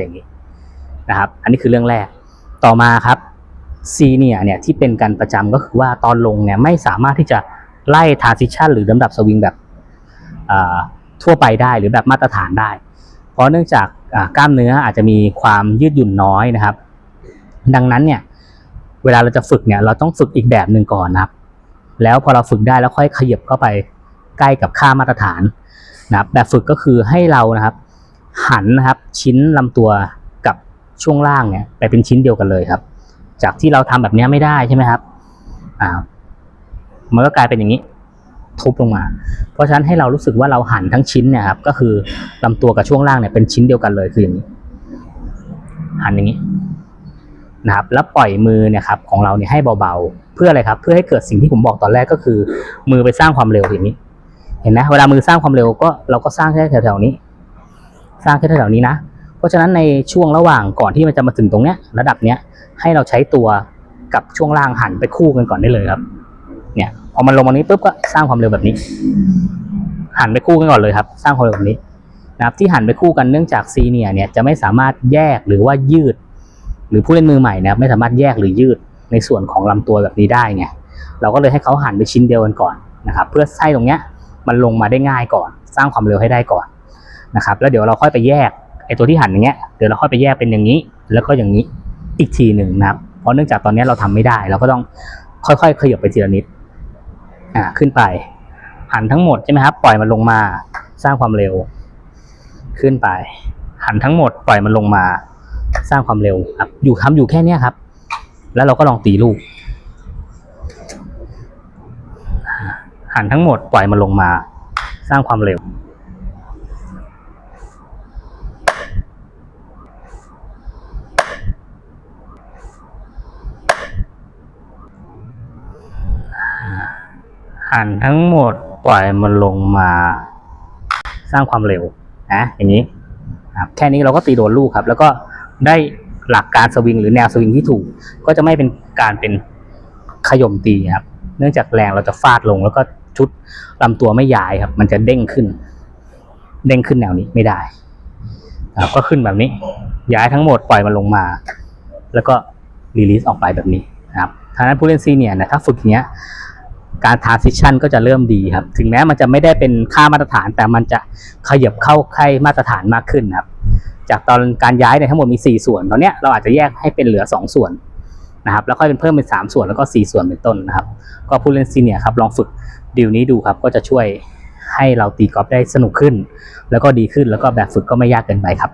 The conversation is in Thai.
อย่างนี้นะครับ อันนี้คือเรื่องแรก ต่อมาครับซีเนียเนี่ยที่เป็นกันประจำก็คือว่าตอนลงเนี่ยไม่สามารถที่จะไล่ทาร์ซิชันหรือลำดับสวิงแบบทั่วไปได้หรือแบบมาตรฐานได้ เพราะเนื่องจากกล้ามเนื้ออาจจะมีความยืดหยุ่นน้อยนะครับ ดังนั้นเนี่ยเวลาเราจะฝึกเนี่ยเราต้องฝึกอีกแบบหนึ่งก่อนนะครับ แล้วพอเราฝึกได้แล้วค่อยขยับเข้าไปใกล้กับค่ามาตรฐานนะครับแบบฝึกก็คือให้เรานะครับ หันนะครับชิ้นลำตัวกับช่วงล่างเนี่ยไปเป็นชิ้นเดียวกันเลยครับ จากที่เราทำแบบนี้ไม่ได้ใช่ไหมครับอ่ามันก็กลายเป็นอย่างนี้ ทุบลงมา เพราะฉะนั้นให้เรารู้สึกว่าเราหันทั้งชิ้นเนี่ยครับก็คือลำตัวกับช่วงล่างเนี่ยเป็นชิ้นเดียวกันเลยคืออย่างนี้ หันอย่างนี้นะครับแล้วปล่อยมือเนี่ยครับของเราเนี่ยให้เบาๆ เพื่ออะไรครับ เพื่อให้เกิดสิ่งที่ผมบอกตอนแรกก็คือ มือไปสร้างความเร็วอย่างนี้ เห็นไหมเวลามือสร้างความเร็วก็เราก็สร้างแค่แถวๆนี้ สร้างแค่แถวนี้นะ เพราะฉะนั้นในช่วงระหว่างก่อนที่มันจะมาถึงตรงเนี้ยระดับเนี้ยให้เราใช้ตัวกับช่วงล่างหันไปคู่กันก่อนได้เลยครับ เนี่ยพอมันลงมานี้ปุ๊บก็สร้างความเร็วแบบนี้ หันไปคู่กันก่อนเลยครับ สร้างความเร็วแบบนี้นะครับที่หันไปคู่กันเนื่องจากซีเนียเนี่ยจะไม่สามารถแยกหรือว่ายืด หรือผู้เล่นมือใหม่นะครับไม่สามารถแยกหรือยืดในส่วนของลำตัวแบบนี้ได้ไงเราก็เลยให้เขาหันไปชิ้นเดียวกันก่อนนะครับเพื่อให้ตรงเนี้ยมันลงมาได้ง่ายก่อน สร้างความเร็วให้ได้ก่อน นะครับแล้วเดี๋ยวเราค่อยไปแยกไอ้ตัวที่หันอย่างเงี้ยเดี๋ยวเราค่อยไปแยกเป็นอย่างนี้ แล้วก็อย่างนี้อีกทีหนึ่งนะครับ เพราะเนื่องจากตอนนี้เราทำไม่ได้เราก็ต้องค่อยๆขยับไปทีละนิดอ่าขึ้นไป หันทั้งหมดใช่ไหมครับปล่อยมันลงมาสร้างความเร็ว ขึ้นไป หันทั้งหมดปล่อยมันลงมา สร้างความเร็วครับ อยู่ทำอยู่แค่เนี้ยครับ แล้วเราก็ลองตีลูก หันทั้งหมดปล่อยมันลงมา สร้างความเร็ว หันทั้งหมดปล่อยมันลงมา สร้างความเร็วนะอย่างนี้ครับแค่นี้เราก็ตีโดนลูกครับ แล้วก็ได้หลักการสวิงหรือแนวสวิงที่ถูก ก็จะไม่เป็นการเป็นขย่มตีครับ เนื่องจากแรงเราจะฟาดลง แล้วก็ชุดลำตัวไม่ย้ายครับ มันจะเด้งขึ้น เด้งขึ้นแนวนี้ไม่ได้ครับก็ขึ้นแบบนี้ ย้ายทั้งหมดปล่อยมันลงมา แล้วก็รีลีสออกไปแบบนี้นะครับทางนั้นผู้เล่นซีเนียร์นะถ้าฝึกอย่างเนี้ย การทาร์ซิชันก็จะเริ่มดีครับ ถึงแม้มันจะไม่ได้เป็นค่ามาตรฐาน แต่มันจะขยับเข้าใกล้มาตรฐานมากขึ้นครับ จากตอนการย้ายเนี่ยทั้งหมดมี 4 ส่วน ตอนเนี้ยเราอาจจะแยกให้เป็นเหลือ 2 ส่วนนะครับแล้วค่อยเป็นเพิ่มเป็น 3 ส่วนแล้วก็ 4 ส่วนเป็นต้นนะครับ ก็ผู้เล่นซีเนียครับลองฝึกดีลนี้ดูครับ ก็จะช่วยให้เราตีกอล์ฟได้สนุกขึ้น แล้วก็ดีขึ้นแล้วก็แบบฝึกก็ไม่ยากเกินไปครับ